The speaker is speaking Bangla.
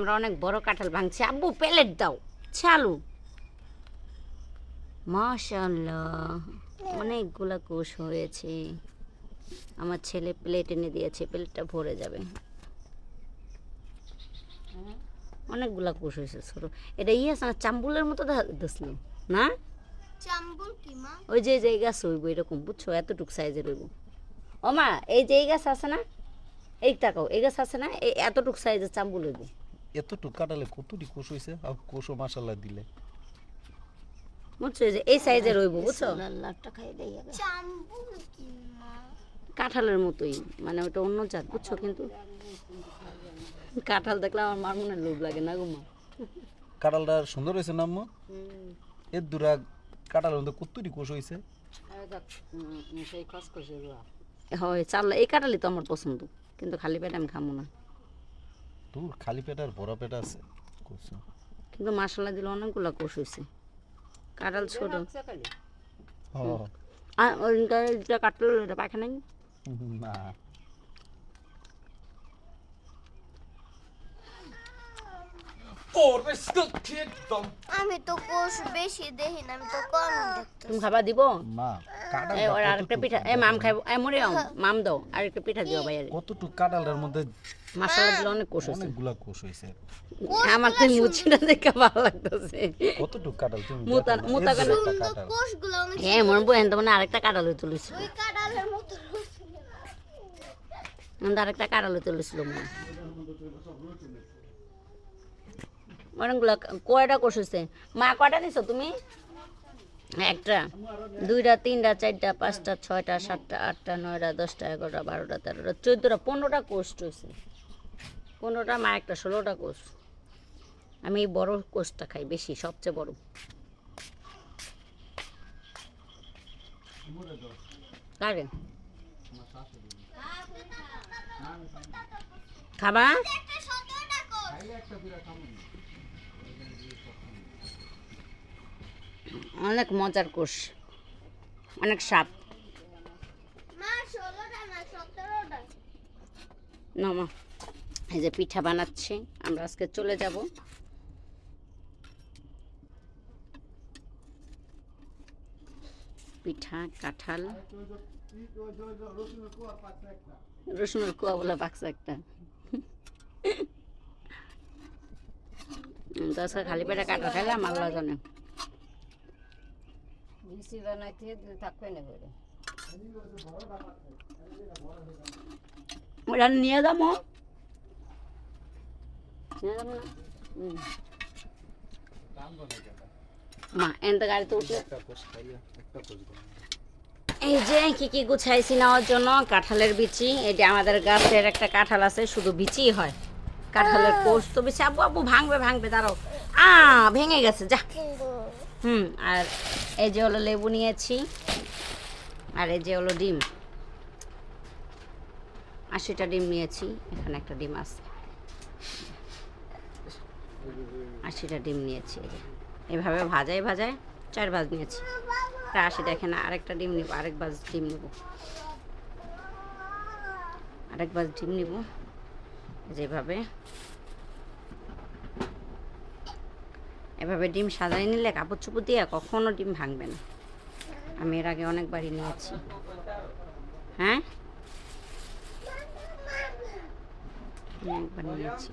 আমরা অনেক বড় কাঁঠাল ভাঙছি। আব্বু প্লেট দাও। চালু মাশাল্লাহ অনেকগুলা কোষ হয়েছে। আমার ছেলে প্লেট এনে দিয়েছে প্লেটটা ভরে যাবে। অনেকগুলা কোষ হয়েছে ছোট। এটা ইয়ে আছে না চাম্বুলের মতো দিছিল না? চাম্বুল কি মা? ওই যে যে গাছ হইব এরকম বুঝছ? এতটুকু সাইজের হইব। ও মা এই যে এই গাছ আছে না? এই তাকাও এই গাছ আছে না? এই এতটুকু সাইজের চাম্বুল হইব। এতটুকু কাটালে কতটি কোষ হয়েছে আর কোষও মাসাল্লাহ দিলে। বুঝছ এই যে এই সাইজের হইব বুঝছ? কাঁঠালের মতোই মানে ওটা অন্য জাত বুঝছ? কিন্তু কাঁঠাল দেখলে আমার মার মনে লোভ লাগে না গো মা। কাটালটা সুন্দর হয়েছে না আম্মু? এর দুরা কাটালের মধ্যে কতটি কোষ হয়েছে হয় চাল এই কাঁঠালই তো আমার পছন্দ কিন্তু খালি পেটে আমি খামো না। তোর খালি পেট আর ভরা পেট আছে। কোষ কিন্তু মশলা দিলে অনেকগুলো কোষ হয়েছে কাঁঠাল ছোট। হ্যাঁ। আর ওইটা যেটা কাটলো ওটা পায়খানা নেই না। আমি তো কোষ বেশি দেখি না আমি তো কম দেখতে তুমি খাবার দিব? মা। কাটাল এই ওর আরেকটা পিঠা এই মাম খাইব এই মরে আও মাম দাও আরেকটা পিঠা দিও ভাই কতটুকু কাটালের মধ্যে মশলা দিলে অনেক কোষ হয়েছে। অনেকগুলা কোষ হয়েছে। আমার তো মুচিটা দেখে ভালো লাগতেছে। কতটুকু কাটাল তুমি মুতা- মুতা এর কাটাল। দুটো কাটাল। কোষগুলো অনেক হ্যাঁ মনে মানে আরেকটা ওই কাঁঠালের মতো মনে হয়। অনেকগুলো কয়টা কোষ হয়েছে মা কয়টা নিছো তুমি? একটা, দুইটা, তিনটা, চারটা, পাঁচটা, ছয়টা, সাতটা, আটটা, নয়টা, দশটা, এগারোটা, বারোটা, তেরোটা, চোদ্দোটা, পনেরোটা কোষ হয়েছে পনেরোটা মা একটা ষোলোটা কোর্স আমি এই বড় কোষটা খাই বেশি, সবচেয়ে বড়। কারে? খাবা একটা সতেরোটা কোষ অনেক মজার কোষ অনেক সাপ। মা ষোলোটা না মা এই যে পিঠা বানাচ্ছে আমরা আজকে চলে যাব। পিঠা কাঁঠাল রসুনের কুয়া বলে পাকছে একটা। তো আজকে খালি পেটে কাঁঠাল খাইলাম আল্লাহ জানে। নিয়ে যাব। মা এনতে গাড়িতে। এই যে কি কি গুছাইছি নেওয়ার জন্য, কাঁঠালের বিচি। এটা আমাদের গাছের একটা কাঁঠাল আছে, শুধু বিচি হয়। কাঁঠালের কোষ তো বেশি আবু আবু ভাঙবে ভাঙবে, দাঁড়াও। আ, ভেঙে গেছে, যা। হুম, আর এই যে হলো লেবু নিয়েছি, আর এই যে হলো ডিম। আশিটা ডিম নিয়েছি, এখানে একটা ডিম আছে। আশিটা ডিম নিয়েছি এভাবে ভাজাই ভাজায় চার ভাজ নিয়েছি। তা আসি দেখেন, আরেকটা ডিম নিব, আরেক বাজ ডিম নিব। আরেক ভাজ ডিম নিব। যেভাবে এভাবে ডিম সাজাই নিলে কাপড় চুপড় দিয়ে কখনো ডিম ভাঙবে না। আমি এর আগে অনেকবারই নিয়েছি। হ্যাঁ? অনেকবার নিয়েছি।